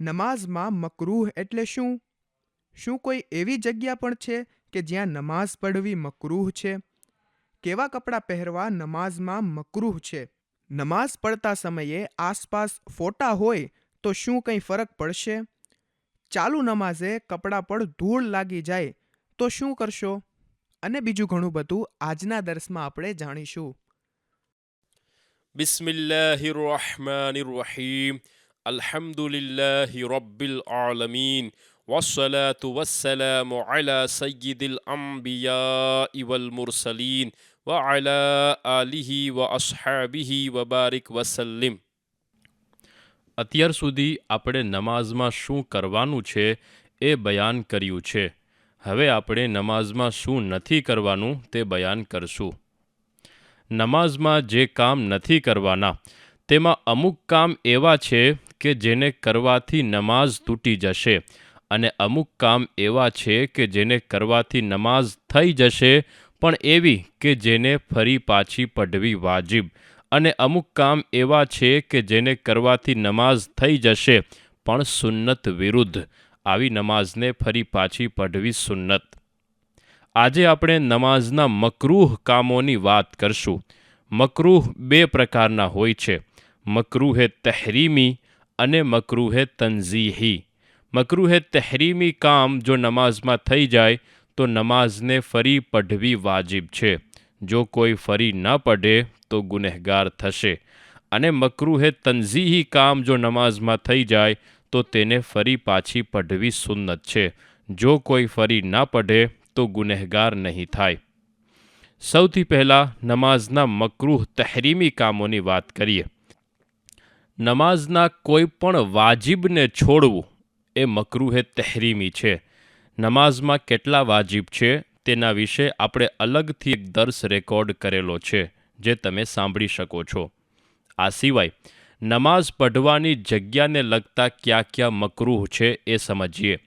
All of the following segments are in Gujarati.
નમાઝમાં મકરૂહ એટલે શું? શું કોઈ એવી જગ્યા પણ છે કે જ્યાં નમાઝ પઢવી મકરૂહ છે? કેવા કપડાં પહેરવા નમાઝમાં મકરૂહ છે? નમાઝ પડતા સમયે આસપાસ ફોટા હોય તો શું કંઈ ફરક પડશે? ચાલુ નમાઝે કપડાં પર ધૂળ લાગી જાય તો શું કરશો? અને બીજું ઘણું બધું આજના દર્શમાં આપણે જાણીશું. બિસ્મિલ્લાહિર રહમાનિર રહીમ الرحيم الحمد لله رب العالمين والصلاة والسلام على سيد الأنبياء والمرسلين وعلى آله وأصحابه وبارك وسلم અત્યાર સુધી આપણે નમાઝમાં શું કરવાનું છે એ બયાન કર્યું છે હવે આપણે નમાઝમાં શું નથી કરવાનું તે બયાન કરશું નમાઝમાં જે કામ નથી કરવાના તેમાં અમુક કામ એવા છે કે જેને કરવાથી નમાઝ તૂટી જશે. અને અમુક કામ એવા છે કે જેને કરવાથી નમાઝ થઈ જશે, પણ એવી કે જેને ફરી પાછી પઢવી વાજિબ. અને અમુક કામ એવા છે કે જેને કરવાથી નમાઝ થઈ જશે, પણ સુન્નત વિરુદ્ધ. આવી નમાઝને ફરી પાછી પઢવી સુન્નત. આજે આપણે નમાઝના મકરૂહ કામોની વાત કરશું. મકરૂહ બે પ્રકારના હોય છે. મકરૂહે તહરીમી અને મકરૂહે તનઝીહી. મકરૂહે તહેરીમી કામ જો નમાઝમાં થઈ જાય, તો નમાઝને ફરી પઢવી વાજિબ છે. જો કોઈ ફરી ન પઢે, તો ગુનેહગાર થશે. અને મકરૂહે તનઝીહી કામ જો નમાઝમાં થઈ જાય, તો તેને ફરી પાછી પઢવી સુન્નત છે. જો કોઈ ફરી ન પઢે, તો ગુનેહગાર નહીં થાય. સૌથી પહેલાં નમાઝના મકરૂહ તહેરીમી કામોની વાત કરીએ. નમાઝના કોઈ પણ વાજિબને છોડવું એ મકરૂહે તહેરીમી છે. નમાઝમાં કેટલા વાજિબ છે તેના વિશે આપણે અલગથી એક દર્શ રેકોર્ડ કરેલો છે, જે તમે સાંભળી શકો છો. આ સિવાય, નમાઝ પઢવાની જગ્યાને લગતા ક્યાં ક્યાં મકરૂહ છે એ સમજીએ.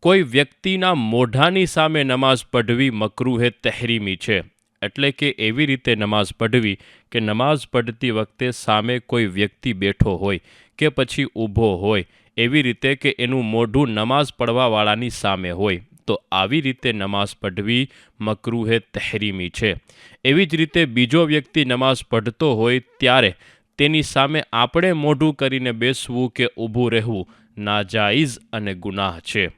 કોઈ વ્યક્તિના મોઢાની સામે નમાઝ પઢવી મકરૂહે તહેરીમી છે. એટલે કે એવી રીતે નમાઝ પઢવી કે નમાઝ પઢતી વખતે સામે કોઈ વ્યક્તિ બેઠો હોય કે પછી ઊભો હોય, એવી રીતે કે એનું મોઢું નમાઝ પઢવાવાળાની સામે હોય, તો આવી રીતે નમાઝ પઢવી મકરૂહે તહેરીમી છે. એવી જ રીતે બીજો વ્યક્તિ નમાઝ પઢતો હોય ત્યારે તેની સામે આપણે મોઢું કરીને બેસવું કે ઊભું રહેવું નાજાઈઝ અને ગુનાહ છે.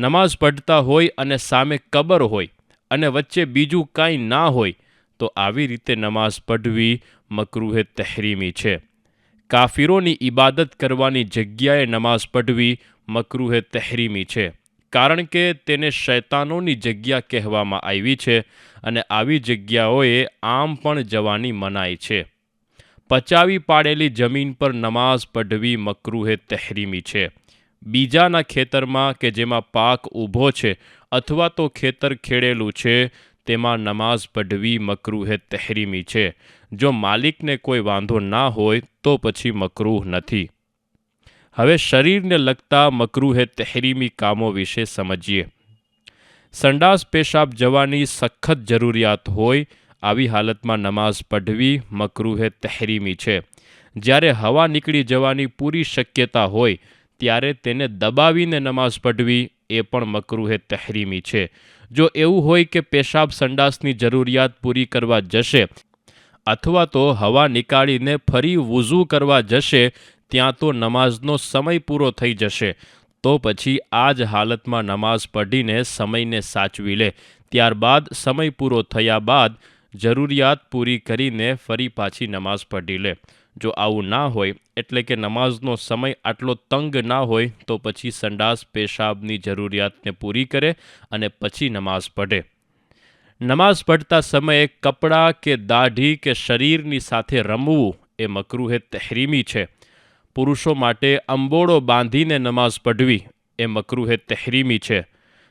નમાઝ પઢતા હોય અને સામે કબર હોય અને વચ્ચે બીજું કાંઈ ના હોય, તો આવી રીતે નમાઝ પઢવી મકરૂહે તહેરીમી છે. કાફિરોની ઇબાદત કરવાની જગ્યાએ નમાઝ પઢવી મકરૂહે તહેરીમી છે. કારણ કે તેને શૈતાનોની જગ્યા કહેવામાં આવી છે અને આવી જગ્યાઓએ આમ પણ જવાની મનાઈ છે. પચાવી પાડેલી જમીન પર નમાઝ પઢવી મકરૂહે તહેરીમી છે. બીજાના ખેતરમાં કે જેમાં પાક ઊભો છે અથવા તો ખેતર ખેડેલું છે, તેમાં નમાઝ પઢવી મકરૂહે તહેરીમી છે. જો માલિકને કોઈ વાંધો ના હોય, તો પછી મકરૂહ નથી. હવે શરીરને લગતા મકરૂહે તહેરીમી કામો વિશે સમજીએ. સંડાસ પેશાબ જવાની સખત જરૂરિયાત હોય, આવી હાલતમાં નમાઝ પઢવી મકરૂહે તહેરીમી છે. જ્યારે હવા નીકળી જવાની પૂરી શક્યતા હોય ત્યારે તેને દબાવીને નમાઝ પઢવી એ પણ મકરૂહે તહેરીમી છે. જો એવું હોય કે પેશાબ સંડાસની જરૂરિયાત પૂરી કરવા જશે અથવા તો હવા નીકાળીને ફરી વૂઝુ કરવા જશે, ત્યાં તો નમાઝનો સમય પૂરો થઈ જશે. તો પછી આ જ હાલતમાં નમાઝ પઢીને સમયને સાચવી લે. ત્યારબાદ સમય પૂરો થયા બાદ જરૂરિયાત પૂરી કરીને ફરી પાછી નમાઝ પઢી લે. જો આવું ના હોય, એટલે કે નમાઝનો સમય આટલો તંગ ના હોય, તો પછી સંડાસ પેશાબની જરૂરિયાતને પૂરી કરે અને પછી નમાઝ પઢે. નમાઝ પઢતા સમયે કપડાં કે દાઢી કે શરીરની સાથે રમવું એ મકરૂહે તહેરીમી છે. પુરુષો માટે અંબોળો બાંધીને નમાઝ પઢવી એ મકરૂહે તહેરીમી છે.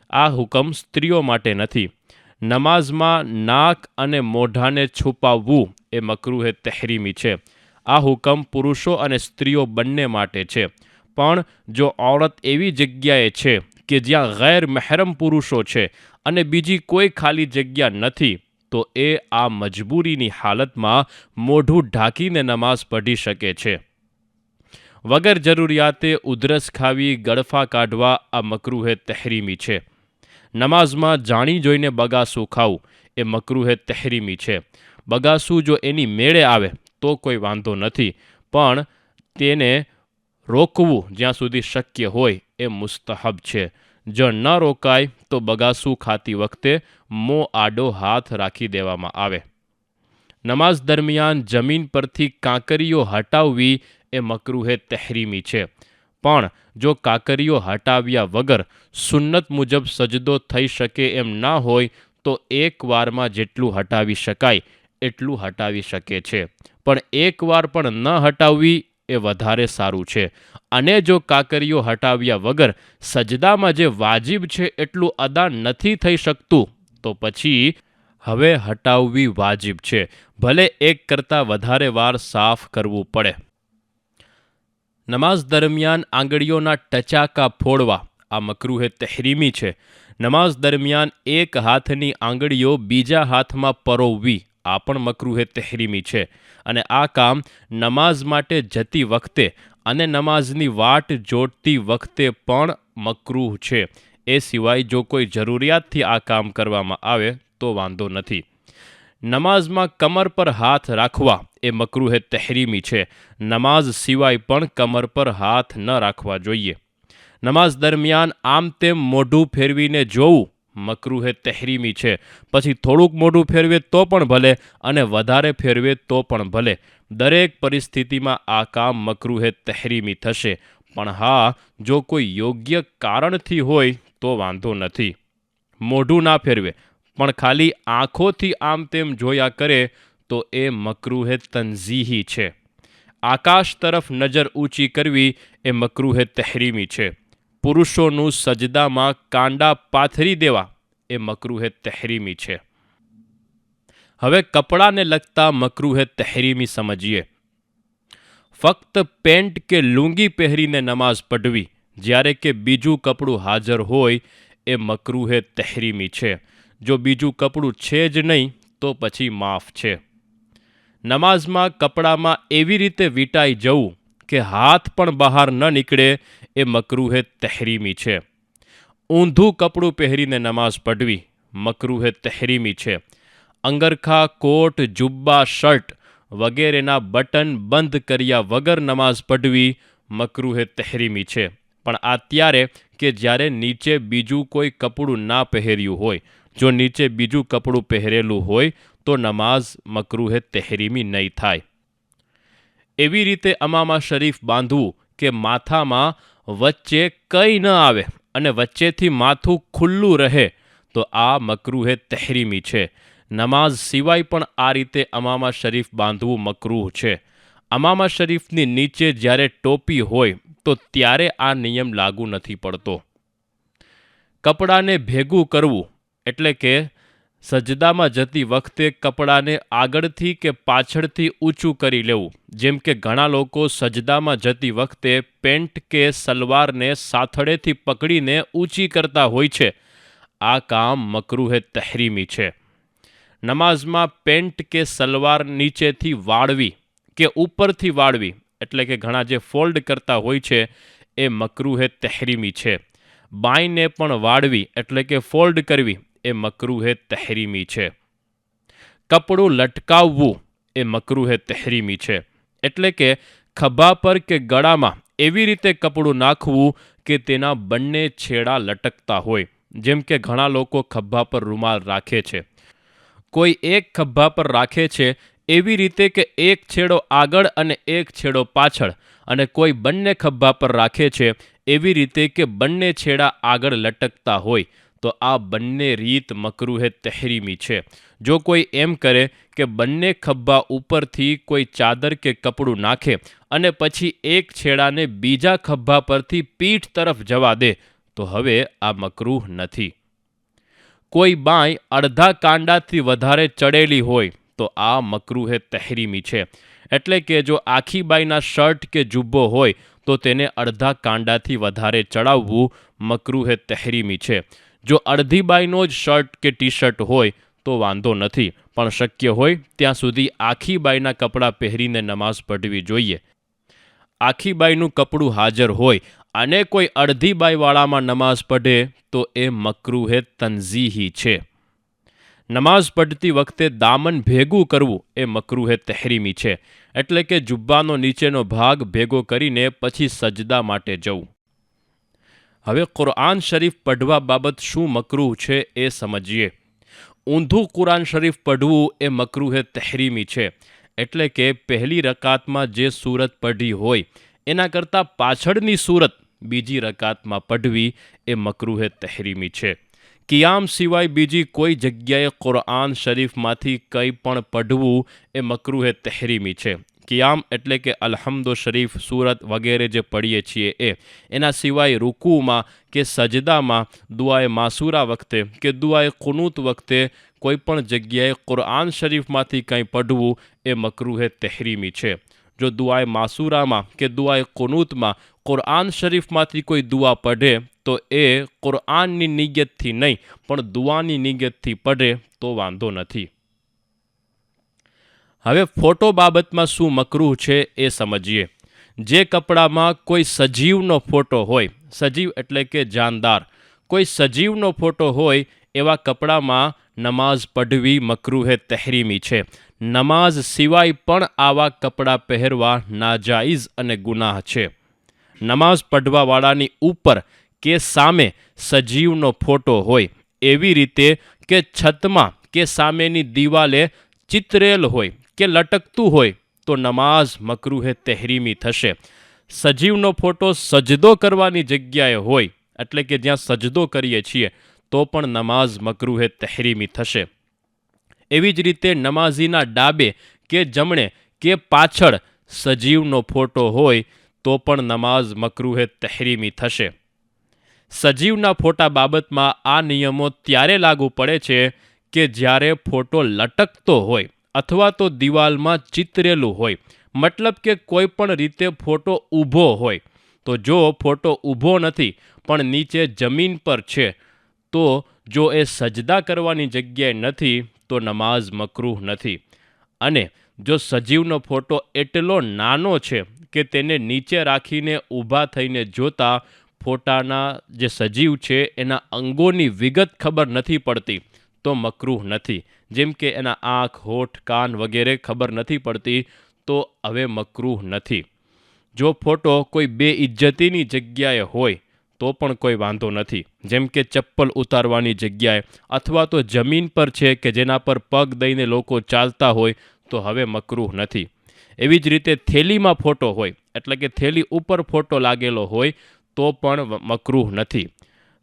આ હુકમ સ્ત્રીઓ માટે નથી. નમાઝમાં નાક અને મોઢાને છુપાવવું એ મકરૂહે તહેરીમી છે. આ હુકમ પુરુષો અને સ્ત્રીઓ બંને માટે છે. પણ જો ઓળત એવી જગ્યાએ છે કે જ્યાં ગેર મહેરમ પુરુષો છે અને બીજી કોઈ ખાલી જગ્યા નથી, તો એ આ મજબૂરીની હાલતમાં મોઢું ઢાંકીને નમાઝ પઢી શકે છે. વગર જરૂરિયાતે ઉધરસ ખાવી, ગળફા કાઢવા આ મકરૂહે તહેરીમી છે. નમાઝમાં જાણી જોઈને બગાસું ખાવું એ મકરૂહે તહેરીમી છે. બગાસું જો એની મેળે આવે તો કોઈ વાંધો નથી. પણ તેને રોકવું જ્યાં સુધી શક્ય હોય એ મુસ્તહબ છે. જો ન રોકાય તો બગાસું ખાતી વખતે મો આડો હાથ રાખી દેવામાં આવે. નમાઝ દરમિયાન જમીન પરથી કાંકરીઓ હટાવવી એ મકરૂહે તહેરીમી છે. પણ જો કાંકરીઓ હટાવ્યા વગર સુન્નત મુજબ સજદો થઈ શકે એમ ના હોય તો એક વારમાં જેટલું હટાવી શકાય. એટલું હટાવી શકે છે. પણ એક વાર પણ ન હટાવવી એ વધારે સારું છે. અને જો કાકરીઓ હટાવ્યા વગર સજદામાં જે વાજિબ છે એટલું અદા નથી થઈ શકતું, તો પછી હવે હટાવવી વાજિબ છે. ભલે એક કરતાં વધારે વાર સાફ કરવું પડે. નમાઝ દરમિયાન આંગળીઓના ટચાકા ફોડવા, આ મકરૂહે તહેરીમી છે. નમાઝ દરમિયાન એક હાથની આંગળીઓ બીજા હાથમાં પરોવવી આ પણ મકરૂહે તહેરીમી છે. અને આ કામ નમાઝ માટે જતી વખતે અને નમાઝની વાટ જોડતી વખતે પણ મકરૂહ છે. એ સિવાય જો કોઈ જરૂરિયાતથી આ કામ કરવામાં આવે તો વાંધો નથી. નમાઝમાં કમર પર હાથ રાખવા એ મકરૂહે તહેરીમી છે. નમાઝ સિવાય પણ કમર પર હાથ ન રાખવા જોઈએ. નમાઝ દરમિયાન આમ તેમ મોઢું ફેરવીને જોવું મકરૂહે તહેરીમી છે. પછી થોડુંક મોઢું ફેરવે તો પણ ભલે અને વધારે ફેરવે તો પણ ભલે. દરેક પરિસ્થિતિમાં આ કામ મકરૂહે તહેરીમી થશે. પણ હા, જો કોઈ યોગ્ય કારણથી હોય તો વાંધો નથી. મોઢું ના ફેરવે, પણ ખાલી આંખોથી આમ તેમ જોયા કરે તો એ મકરૂહે તંઝીહી છે. આકાશ તરફ નજર ઊંચી કરવી એ મકરૂહે તહેરીમી છે. પુરુષોનું સજદામાં કાંડા પાથરી દેવા એ મકરૂહે તહેરીમી છે. હવે કપડાને લગતા મકરૂહે તહેરીમી સમજીએ. ફક્ત પેન્ટ કે લુંગી પહેરીને નમાઝ પઢવી, જ્યારે કે બીજું કપડું હાજર હોય, એ મકરૂહે તહેરીમી છે. જો બીજું કપડું છે જ નહીં, તો પછી માફ છે. નમાઝમાં કપડામાં એવી રીતે વીંટાઈ જવું કે હાથ પણ બહાર ન નીકળે એ મકરૂહે તહેરીમી છે. ઊંધું કપડું પહેરીને નમાઝ પઢવી મકરૂહે તહેરીમી છે. અંગરખા કોટ, જુબ્બા, શર્ટ વગેરેના બટન બંધ કર્યા વગર નમાઝ પઢવી મકરૂહે તહેરીમી છે. પણ આ ત્યારે કે જ્યારે નીચે બીજું કોઈ કપડું ના પહેર્યું હોય, જો નીચે બીજું કપડું પહેરેલું હોય, તો નમાઝ મકરૂહે તહેરીમી નહીં થાય. એવી રીતે અમામા શરીફ બાંધવું કે માથામાં વચ્ચે કંઈ ન આવે અને વચ્ચેથી માથું ખુલ્લું રહે, તો આ મકરૂહે તહેરીમી છે. નમાઝ સિવાય પણ આ રીતે અમામા શરીફ બાંધવું મકરૂહ છે. અમામા શરીફની નીચે જ્યારે ટોપી હોય, તો ત્યારે આ નિયમ લાગુ નથી પડતો. કપડાને ભેગું કરવું એટલે કે સજદામાં જતી વખતે કપડાને આગળથી કે પાછળથી ઊંચું કરી લેવું. જેમ કે ઘણા લોકો સજદામાં જતી વખતે પેન્ટ કે સલવારને સાથળેથી પકડીને ઊંચી કરતા હોય છે. આ કામ મકરૂહે તહેરીમી છે. નમાઝમાં પેન્ટ કે સલવાર નીચેથી વાળવી કે ઉપરથી વાળવી એટલે કે ઘણા જે ફોલ્ડ કરતા હોય છે, એ મકરૂહે તહેરીમી છે. બાઈને પણ વાળવી એટલે કે ફોલ્ડ કરવી એ મકરૂહે તહેરીમી છે. કપડું લટકાવવું એ મકરૂહે તહેરીમી છે. એટલે કે ખભા પર કે ગળામાં એવી રીતે કપડું નાખવું કે તેના બંને છેડા લટકતા હોય, જેમ કે ઘણા લોકો ખભા પર રૂમાલ રાખે છે. કોઈ એક ખભા પર રાખે છે એવી રીતે કે એક છેડો આગળ અને એક છેડો પાછળ, અને કોઈ બંને ખભા પર રાખે છે એવી રીતે કે બંને છેડા આગળ લટકતા હોય તો આ બંને રીત મકરૂહે તહેરીમી છે. જો કોઈ એમ કરે કે બંને ખભા ઉપરથી કોઈ ચાદર કે કપડું નાખે અને પછી એક છેડાને બીજા ખભા પરથી પીઠ તરફ જવા દે, તો હવે આ મકરૂહ નથી. કોઈ બાંય અડધા કાંડાથી વધારે ચડેલી હોય, તો આ મકરૂહે તહેરીમી છે. એટલે કે જો આખી બાઈના શર્ટ કે જુબ્બો હોય, તો તેને અડધા કાંડાથી વધારે ચડાવવું મકરૂહે તહેરીમી છે. જો અડધી બાઈનો જ શર્ટ કે ટી શર્ટ હોય, તો વાંધો નથી. પણ શક્ય હોય, ત્યાં સુધી આખી બાઈના કપડાં પહેરીને નમાઝ પઢવી જોઈએ. આખી બાઈનું કપડું હાજર હોય અને કોઈ અડધી બાઈવાળામાં નમાઝ પઢે, તો એ મકરૂહે તંઝીહી છે. નમાઝ પઢતી વખતે દામન ભેગું કરવું એ મકરૂહે તહેરીમી છે. એટલે કે જુબ્બાનો નીચેનો ભાગ ભેગો કરીને પછી સજદા માટે જવું. હવે કુરઆન શરીફ પઢવા બાબત શું મકરૂહ છે એ સમજીએ. ઊંધું કુરાન શરીફ પઢવું એ મકરૂહે તહેરીમી છે, એટલે કે પહેલી રકાતમાં જે સૂરત પઢી હોય, એના કરતાં પાછળની સૂરત બીજી રકાતમાં પઢવી એ મકરૂહે તહેરીમી છે. કિયામ સિવાય બીજી કોઈ જગ્યાએ કુરઆન શરીફમાંથી કંઈ પણ પઢવું એ મકરૂહે તહેરીમી છે. કિયામ એટલે કે અલહમદો શરીફ સુરત વગેરે જે પડીએ છીએ એ. એના સિવાય રૂકુમાં કે સજદામાં દુઆએ માસુરા વખતે કે દુઆએ કુનૂત વખતે કોઈ પણ જગ્યાએ કુરઆન શરીફમાંથી કંઈ પઢવું એ મકરૂહે તહેરીમી છે. જો દુઆએ માસુરામાં કે દુઆએ કુનૂતમાં કુરઆન શરીફમાંથી કોઈ દુઆ પઢે તો એ કુરઆનની નિયતથી નહીં, પણ દુઆની નિયતથી પઢે તો વાંધો નથી. હવે ફોટો બાબતમાં શું મકરૂહ છે એ સમજીએ. જે કપડામાં કોઈ સજીવનો ફોટો હોય, સજીવ એટલે કે જાનદાર, કોઈ સજીવનો ફોટો હોય, એવા કપડામાં નમાઝ પઢવી મકરૂહે તહેરીમી છે. નમાઝ સિવાય પણ આવા કપડાં પહેરવા નાજાઈઝ અને ગુનાહ છે. નમાઝ પઢવાવાળાની ઉપર કે સામે સજીવનો ફોટો હોય, એવી રીતે કે છતમાં કે સામેની દિવાલે ચિતરેલ હોય કે લટકતું હોય તો નમાઝ મકરૂહે તહેરીમી થશે. સજીવનો ફોટો સજદો કરવાની જગ્યાએ હોય, એટલે કે જ્યાં સજદો કરીએ છીએ, તો પણ નમાઝ મકરૂહે તહેરીમી થશે. એવી જ રીતે નમાઝીના ડાબે કે જમણે કે પાછળ સજીવનો ફોટો હોય, તો પણ નમાઝ મકરૂહે તહેરીમી થશે. સજીવના ફોટા બાબતમાં આ નિયમો ત્યારે લાગુ પડે છે કે જ્યારે ફોટો લટકતો હોય અથવા તો દિવાલમાં ચિતરેલું હોય. મતલબ કે કોઈ પણ રીતે ફોટો ઊભો હોય. તો જો ફોટો ઊભો નથી, પણ નીચે જમીન પર છે, તો જો એ સજદા કરવાની જગ્યાએ નથી, તો નમાઝ મકરૂહ નથી. અને જો સજીવનો ફોટો એટલો નાનો છે કે તેને નીચે રાખીને ઊભા થઈને જોતા ફોટાના જે સજીવ છે, એના અંગોની વિગત ખબર નથી પડતી. તો મકરૂહ નથી. જેમ કે એના આંખ, હોઠ, કાન વગેરે ખબર નથી પડતી, તો હવે મકરૂહ નથી. જો ફોટો કોઈ બે ઇજ્જતીની જગ્યાએ હોય, તો પણ કોઈ વાંધો નથી. જેમ કે ચપ્પલ ઉતારવાની જગ્યાએ, અથવા તો જમીન પર છે કે જેના પર પગ દઈને લોકો ચાલતા હોય, તો હવે મકરૂહ નથી. એવી જ રીતે થેલીમાં ફોટો હોય, એટલે કે થેલી ઉપર ફોટો લાગેલો હોય, તો પણ મકરૂહ નથી.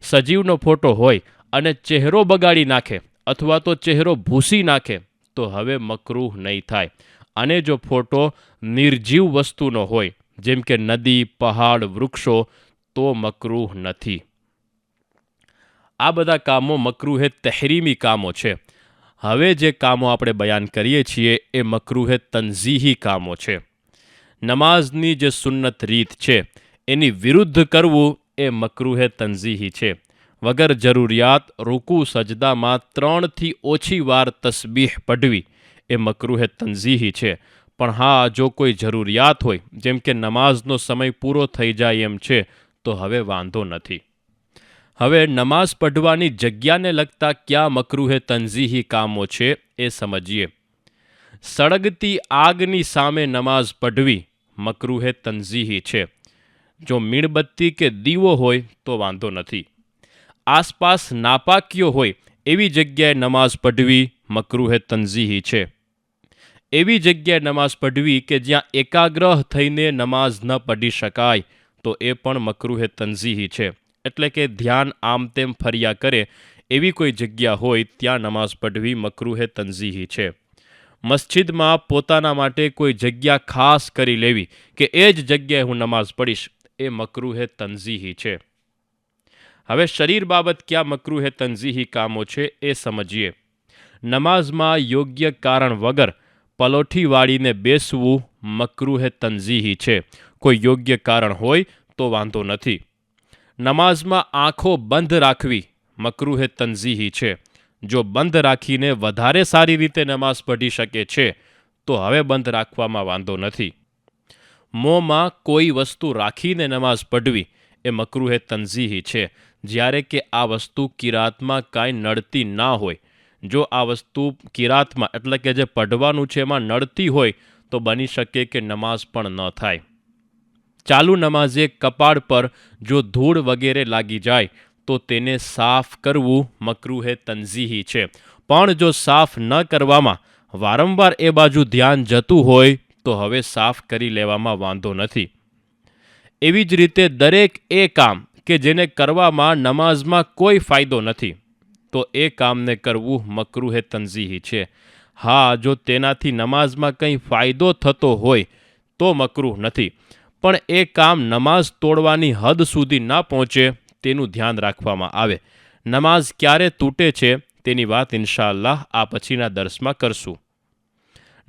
સજીવનો ફોટો હોય અને ચહેરો બગાડી નાખે અથવા તો ચહેરો ભૂસી નાખે, તો હવે મકરૂહ નહીં થાય. અને જો ફોટો નિર્જીવ વસ્તુનો હોય, જેમ કે નદી, પહાડ, વૃક્ષો, તો મકરૂહ નથી. આ બધા કામો મકરૂહે તહેરીમી કામો છે. હવે જે કામો આપણે બયાન કરીએ છીએ, એ મકરૂહે તનઝીહી કામો છે. નમાઝની જે સુન્નત રીત છે, એની વિરુદ્ધ કરવું એ મકરૂહે તનઝીહી છે. વગર જરૂરિયાત રૂકુ, સજદામાં ત્રણથી ઓછી વાર તસબીહ પઢવી. એ મકરૂહે તનઝીહી છે. પણ હા, જો કોઈ જરૂરિયાત હોય, જેમ કે નમાઝનો સમય પૂરો થઈ જાય એમ છે, તો હવે વાંધો નથી. હવે નમાઝ પઢવાની જગ્યાને લગતા કયા મકરૂહે તનઝીહી કામો છે એ સમજીએ. સળગતી આગની સામે નમાઝ પઢવી મકરૂહે તનઝીહી છે. જો મીણબત્તી કે દીવો હોય, તો વાંધો નથી. આસપાસ નાપાકીઓ હોય, એવી જગ્યાએ નમાઝ પઢવી મકરૂહે તનઝીહી છે. એવી જગ્યાએ નમાઝ પઢવી કે જ્યાં એકાગ્રહ થઈને નમાઝ ન પઢી શકાય, તો એ પણ મકરૂહે તનઝીહી છે. એટલે કે ધ્યાન આમ તેમ ફર્યા કરે એવી કોઈ જગ્યા હોય, ત્યાં નમાઝ પઢવી મકરૂહે તનઝીહી છે. મસ્જિદમાં પોતાના માટે કોઈ જગ્યા ખાસ કરી લેવી કે એ જ જગ્યાએ હું નમાઝ પઢીશ, એ મકરૂહે તનઝીહી છે. હવે શરીર બાબત ક્યાં મકરૂહે તનઝીહી કામો છે એ સમજીએ. નમાઝમાં યોગ્ય કારણ વગર પલોઠી વાળીને બેસવું મકરૂહે તનઝીહી છે. કોઈ યોગ્ય કારણ હોય તો વાંધો નથી. નમાઝમાં આંખો બંધ રાખવી મકરૂહે તનઝીહી છે. જો બંધ રાખીને વધારે સારી રીતે નમાઝ પઢી શકે છે, તો હવે બંધ રાખવામાં વાંધો નથી. મોંમાં કોઈ વસ્તુ રાખીને નમાઝ પઢવી એ મકરૂહે તંઝીહી છે. જ્યારે કે આ વસ્તુ કિરાતમાં કાંઈ નડતી ના હોય. જો આ વસ્તુ કિરાતમાં, એટલે કે જે પઢવાનું છે એમાં નડતી હોય, તો બની શકે કે નમાઝ પણ ન થાય. ચાલુ નમાઝે કપાળ પર જો ધૂળ વગેરે લાગી જાય, તો તેને સાફ કરવું મકરૂહે તંઝીહી છે. પણ જો સાફ ન કરવામાં, વારંવાર એ બાજુ ધ્યાન જતું હોય, તો હવે સાફ કરી લેવામાં વાંધો નથી. એવી જ રીતે દરેક એ કામ કે જેને કરવામાં નમાઝમાં કોઈ ફાયદો નથી. તો એ કામને કરવું મકરૂહે તંઝીહી છે. હા, જો તેનાથી નમાઝમાં કંઈ ફાયદો થતો હોય, તો મકરૂહ નથી. પણ એ કામ નમાઝ તોડવાની હદ સુધી ન પહોંચે, તેનું ધ્યાન રાખવામાં આવે. નમાઝ ક્યારે તૂટે છે, તેની વાત ઇન્શાલ્લાહ આ પછીના દર્શમાં કરશું.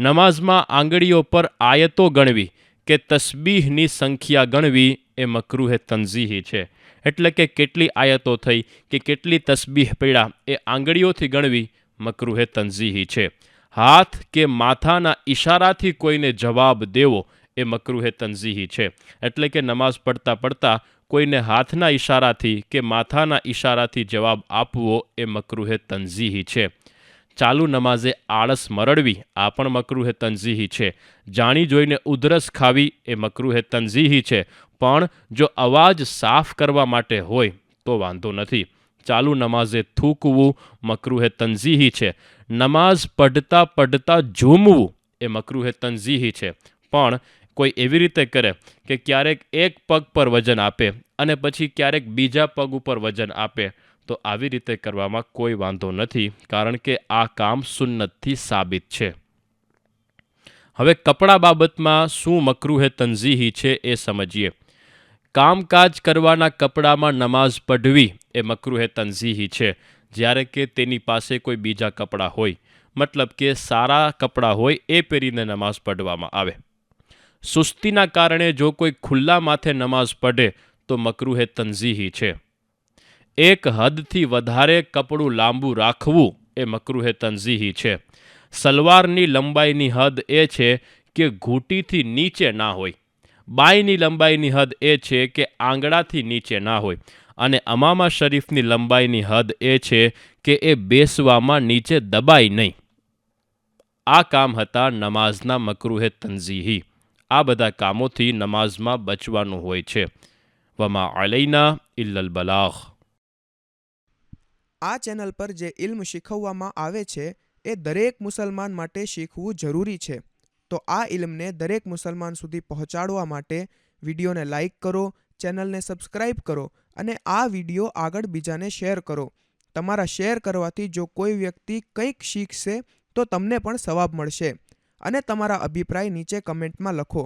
નમાઝમાં આંગળીઓ પર આયતો ગણવી કે તસબીહની સંખ્યા ગણવી એ મકરૂહે તંઝીહી છે. એટલે કે કેટલી આયતો થઈ કે કેટલી તસબીહ પીડા એ આંગળીઓથી ગણવી મકરૂહે તંઝીહી છે. હાથ કે માથાના ઈશારાથી કોઈને જવાબ દેવો એ મકરૂહે તંઝીહી છે. એટલે કે નમાઝ પડતા પડતા કોઈને હાથના ઈશારાથી કે માથાના ઈશારાથી જવાબ આપવો એ મકરૂહે તંઝીહી છે. ચાલુ નમાઝે આળસ મરડવી આ પણ મકરૂહે તંઝીહી છે. જાણી જોઈને ઉધરસ ખાવી એ મકરૂહે તંઝીહી છે. પણ જો અવાજ સાફ કરવા માટે હોય, તો વાંધો નથી. ચાલુ નમાઝે થૂકવું મકરૂહે તંઝીહી છે. નમાઝ પઢતા પઢતા ઝૂમવું એ મકરૂહે તંઝીહી છે. પણ કોઈ એવી રીતે કરે કે ક્યારેક એક પગ પર વજન આપે અને પછી ક્યારેક બીજા પગ ઉપર વજન આપે, તો આવી રીતે કરવામાં કોઈ વાંધો નથી, કારણ કે આ કામ સુન્નતથી સાબિત છે. હવે કપડાં બાબતમાં શું મકરૂહે તંઝીહી છે એ સમજીએ. કામકાજ કરવાના કપડામાં નમાઝ પઢવી એ મકરૂહે તનઝીહી છે. જ્યારે કે તેની પાસે કોઈ બીજા કપડાં હોય, મતલબ કે સારા કપડાં હોય એ પહેરીને નમાઝ પઢવામાં આવે. સુસ્તીના કારણે જો કોઈ ખુલ્લા માથે નમાઝ પઢે, તો મકરૂહે તનઝીહી છે. એક હદથી વધારે કપડું લાંબુ રાખવું એ મકરૂહે તનઝીહી છે. સલવારની લંબાઈની હદ એ છે કે ઘૂંટીથી નીચે ના હોય. બાયની લંબાઈની હદ એ છે કે આંગળાથી નીચે ના હોય. અને અમામા શરીફની લંબાઈની હદ એ છે કે એ બેસવામાં નીચે દબાય નહીં. આ કામ હતા નમાઝના મકરૂહે તંઝીહી આ બધા કામોથી નમાઝમાં બચવાનું હોય છે. વમા અલૈના ઇલ્લલ બલાઘ આ ચેનલ પર જે ઇલ્મ શીખવવામાં આવે છે, એ દરેક મુસલમાન માટે શીખવું જરૂરી છે. તો આ ઇલમને દરેક મુસલમાન સુધી પહોંચાડવા માટે વિડીયોને લાઇક કરો, ચેનલને સબસ્ક્રાઇબ કરો અને આ વીડિયો આગળ બીજાને શેર કરો. તમારા શેર કરવાથી જો કોઈ વ્યક્તિ કંઈક શીખશે તો તમને પણ સવાબ મળશે અને તમારા અભિપ્રાય નીચે કમેન્ટમાં લખો.